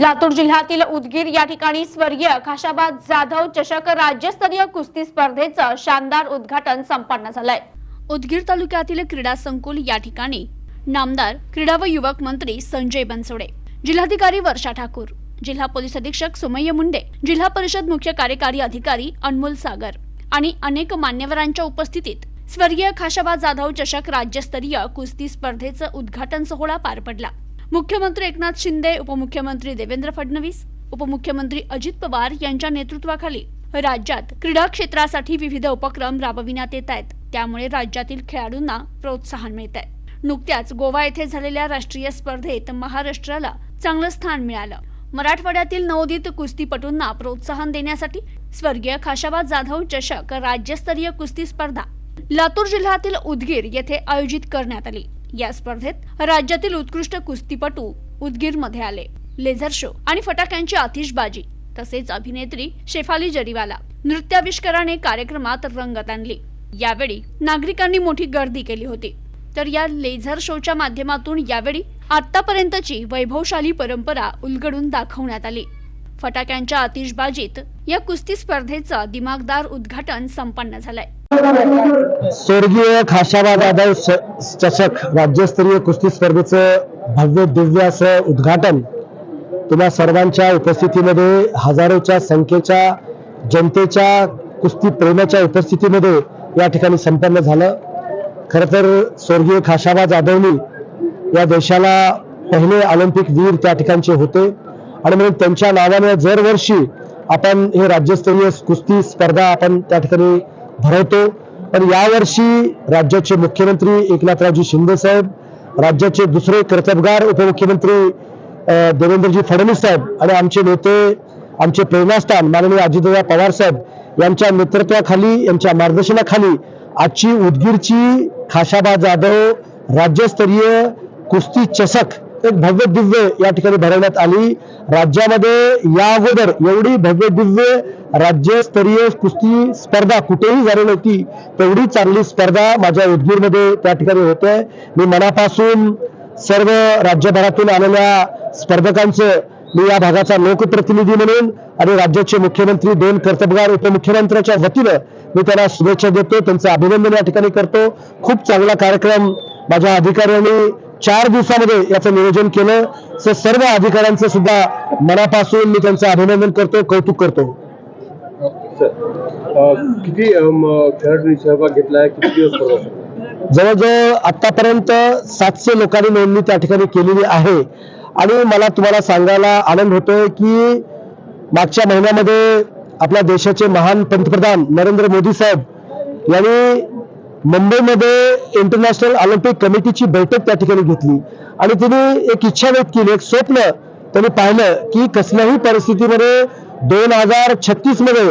लातूर जिल्ह्यातील उदगीर या ठिकाणी स्वर्गीय खाशाबाद जाधव चषक राज्यस्तरीय कुस्ती स्पर्धेचं शानदार उद्घाटन संपन्न झालंय. उदगीर तालुक्यातील क्रीडा संकुल या ठिकाणी नामदार क्रीडा व युवक मंत्री संजय बनसोडे जिल्हाधिकारी वर्षा ठाकूर जिल्हा पोलीस अधीक्षक सुमय्य मुंडे जिल्हा परिषद मुख्य कार्यकारी अधिकारी अनमोल सागर आणि अनेक मान्यवरांच्या उपस्थितीत स्वर्गीय खाशाबा जाधव चषक राज्यस्तरीय कुस्ती स्पर्धेचं उद्घाटन सोहळा पार पडला. मुख्यमंत्री एकनाथ शिंदे उपमुख्यमंत्री देवेंद्र फडणवीस उपमुख्यमंत्री अजित पवार यांच्या नेतृत्वाखाली राज्यात क्रीडा क्षेत्रासाठी विविध उपक्रम राबविण्यात येत आहेत. त्यामुळे राज्यातील खेळाडूंना प्रोत्साहन मिळत आहे. नुकत्याच गोवा येथे झालेल्या राष्ट्रीय स्पर्धेत महाराष्ट्राला चांगलं स्थान मिळालं. मराठवाड्यातील नवोदित कुस्तीपटूंना प्रोत्साहन देण्यासाठी स्वर्गीय खाशाबा जाधव चषक राज्यस्तरीय कुस्ती स्पर्धा लातूर जिल्ह्यातील उदगीर येथे आयोजित करण्यात आली. या स्पर्धेत राज्यातील उत्कृष्ट कुस्तीपटू उदगीरमध्ये आले. लेझर शो आणि फटाक्यांची आतिषबाजी तसेच अभिनेत्री शेफाली जरीवाला नृत्याविष्काराने कार्यक्रमात रंगत आणली. यावेळी नागरिकांनी मोठी गर्दी केली होती. तर या लेझर शोच्या माध्यमातून यावेळी आतापर्यंतची वैभवशाली परंपरा उलगडून दाखवण्यात आली. फटाक्यांच्या आतिषबाजीत या कुस्ती स्पर्धेचं दिमागदार उद्घाटन संपन्न झालंय. स्वर्गीय खाशाबा जाधव चषक राज्यस्तरीय कुस्ती स्पर्धेचं भव्य दिव्य असं उद्घाटन तुम्हा सर्वांच्या उपस्थितीमध्ये हजारोच्या संख्येच्या जनतेच्या कुस्ती प्रेमाच्या उपस्थितीमध्ये या ठिकाणी संपन्न झालं. खरं तर स्वर्गीय खाशाबा जाधवनी या देशाला पहिले ऑलिम्पिक वीर त्या ठिकाणचे होते. आणि म्हणून त्यांच्या नावाने दरवर्षी आपण हे राज्यस्तरीय कुस्ती स्पर्धा आपण त्या ठिकाणी भरवतो. पण यावर्षी राज्याचे मुख्यमंत्री एकनाथरावजी शिंदे साहेब राज्याचे दुसरे कर्तबगार उपमुख्यमंत्री देवेंद्रजी फडणवीस साहेब आणि आमचे नेते आमचे प्रेरणास्थान माननीय अजितदादा पवार साहेब यांच्या नेतृत्वाखाली यांच्या मार्गदर्शनाखाली आजची उदगीरची खाशाबा जाधव राज्यस्तरीय कुस्ती चषक एक भव्य दिव्य या ठिकाणी भरवण्यात आली. राज्यामध्ये या अगोदर एवढी भव्य दिव्य राज्यस्तरीय कुस्ती स्पर्धा कुठेही झाली नव्हती तेवढी चांगली स्पर्धा माझ्या उदगीरमध्ये त्या ठिकाणी होते. मी मनापासून सर्व राज्यभरातून आलेल्या स्पर्धकांचं मी या भागाचा लोकप्रतिनिधी म्हणून आणि राज्याचे मुख्यमंत्री दोन कर्तबगार उपमुख्यमंत्र्यांच्या वतीनं मी त्यांना शुभेच्छा देतो. त्यांचं अभिनंदन या ठिकाणी करतो. खूप चांगला कार्यक्रम माझ्या अधिकाऱ्यांनी चार दिवसामध्ये याचं नियोजन केलं. तर सर्व अधिकाऱ्यांचं सुद्धा मनापासून मी त्यांचं अभिनंदन करतो कौतुक करतो किती खेळाडूंनी सहभाग घेतलाय किती दिवस? जवळजवळ आतापर्यंत सातशे लोकांनी नोंदणी त्या ठिकाणी केलेली आहे. आणि मला तुम्हाला सांगायला आनंद होतोय की मागच्या महिन्यामध्ये आपल्या देशाचे महान पंतप्रधान नरेंद्र मोदी साहेब यांनी मुंबईमध्ये इंटरनॅशनल ऑलिम्पिक कमिटीची बैठक त्या ठिकाणी घेतली. आणि त्यांनी एक इच्छा व्यक्त केली एक स्वप्न त्यांनी पाहिलं की कसल्याही परिस्थितीमध्ये दोन हजार छत्तीसमध्ये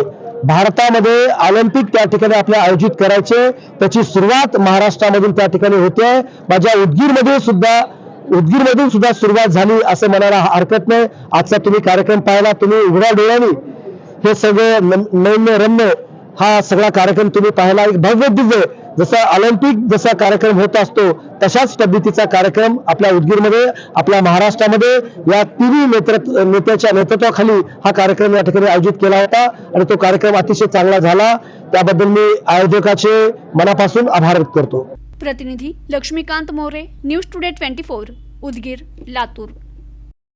भारतामध्ये ऑलिम्पिक त्या ठिकाणी आपल्या आयोजित करायचे. त्याची सुरुवात महाराष्ट्रामधून त्या ठिकाणी होते. माझ्या उदगीरमध्ये सुद्धा उदगीरमधून सुद्धा सुरुवात झाली असं म्हणायला हरकत नाही. आजचा तुम्ही कार्यक्रम पाहिला तुम्ही उघड्या डोळ्यांनी हे सगळं न- नैन्य रम्य हा सगळा कार्यक्रम तुम्ही पाहिला. एक भव्य दिव्य जसा ऑलिम्पिक जसा कार्यक्रम होत असतो तशाच पद्धतीचा कार्यक्रम आपल्या उदगीरमध्ये आपल्या महाराष्ट्रामध्ये या तिन्ही नेतृत्व नेत्याच्या नेतृत्वाखाली हा कार्यक्रम या ठिकाणी आयोजित केला होता आणि तो कार्यक्रम अतिशय चांगला झाला. त्याबद्दल मी आयोजकाचे मनापासून आभार व्यक्त करतो. प्रतिनिधी Laxmikant More news today twenty four Udgir Latur.